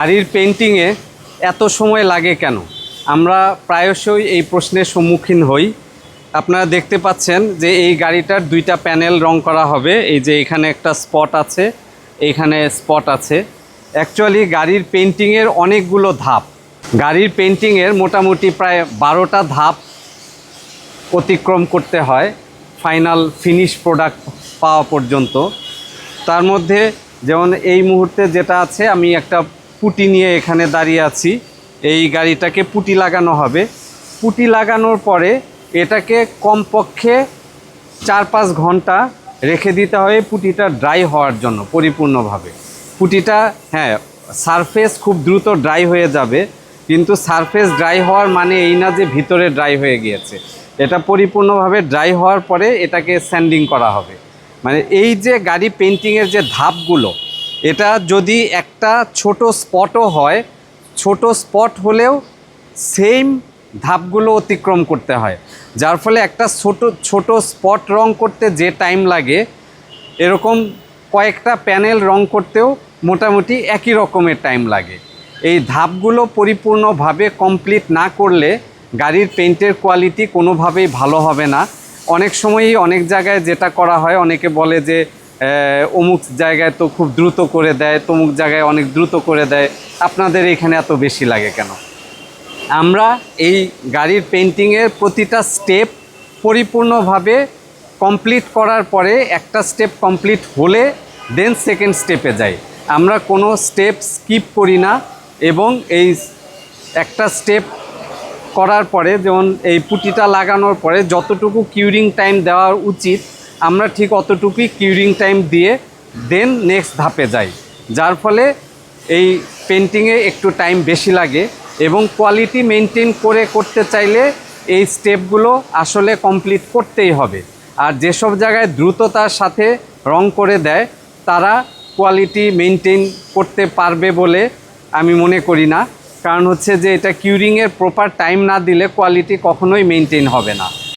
গাড়ির পেন্টিংয়ে এত সময় লাগে কেন? আমরা প্রায়শই এই প্রশ্নের সম্মুখীন হই। আপনারা দেখতে পাচ্ছেন যে এই গাড়িটার দুইটা প্যানেল রং করা হবে। এই যে এখানে একটা স্পট আছে এইখানে স্পট আছে। অ্যাকচুয়ালি গাড়ির পেন্টিংয়ের অনেকগুলো ধাপ। গাড়ির পেন্টিংয়ের মোটামুটি প্রায় বারোটা ধাপ অতিক্রম করতে হয় ফাইনাল ফিনিশ প্রোডাক্ট পাওয়া পর্যন্ত। তার মধ্যে যেমন এই মুহূর্তে যেটা আছে, আমি একটা পুটি নিয়ে এখানে দাঁড়িয়ে আছি। এই গাড়িটাকে পুটি লাগানো হবে। পুটি লাগানোর পরে এটাকে কমপক্ষে চার পাঁচ ঘণ্টা রেখে দিতে হবে। পুটিটা ড্রাই হওয়ার জন্য পরিপূর্ণভাবে। পুটিটা হ্যাঁ সারফেস খুব দ্রুত ড্রাই হয়ে যাবে। কিন্তু সারফেস ড্রাই হওয়ার মানে এই না যে ভিতরে ড্রাই হয়ে গিয়েছে। এটা পরিপূর্ণভাবে ড্রাই হওয়ার পরে এটাকে স্যান্ডিং করা হবে। মানে এই যে গাড়ি পেন্টিংয়ের যে ধাপগুলো এটা যদি একটা ছোট স্পটও হয়, ছোট স্পট হলেও সেম ধাপগুলো অতিক্রম করতে হয়। যার ফলে একটা ছোট ছোট স্পট রং করতে যে টাইম লাগে, এরকম কয়েকটা প্যানেল রং করতেও মোটামুটি একই রকমের টাইম লাগে। এই ধাপগুলো পরিপূর্ণভাবে কমপ্লিট না করলে গাড়ির পেন্টের কোয়ালিটি কোনোভাবেই ভালো হবে না। অনেক সময়ই অনেক জায়গায় যেটা করা হয়, অনেকে বলে যে অমুক জায়গায় তো খুব দ্রুত করে দেয়, তমুক জায়গায় অনেক দ্রুত করে দেয়। আপনাদের এখানে এত বেশি লাগে কেন? আমরা এই গাড়ির পেন্টিংয়ের প্রতিটা স্টেপ পরিপূর্ণভাবে কমপ্লিট করার পরে একটা স্টেপ কমপ্লিট হলে দেন সেকেন্ড স্টেপে যাই। আমরা কোনো স্টেপ স্কিপ করি না এবং এই একটা স্টেপ করার পরে যেমন এই পুটিটা লাগানোর পরে যতটুকু কিউরিং টাইম দেওয়া উচিত আমরা ঠিক অতটুকুই কিউরিং টাইম দিয়ে দেন নেক্সট ধাপে যাই। যার ফলে এই পেন্টিংয়ে একটু টাইম বেশি লাগে এবং কোয়ালিটি মেনটেন করে করতে চাইলে এই স্টেপগুলো আসলে কমপ্লিট করতেই হবে। আর যেসব জায়গায় দ্রুততার সাথে রং করে দেয়, তারা কোয়ালিটি মেনটেন করতে পারবে বলে আমি মনে করি না। কারণ হচ্ছে যে এটা কিউরিংয়ের প্রপার টাইম না দিলে কোয়ালিটি কখনোই মেনটেন হবে না।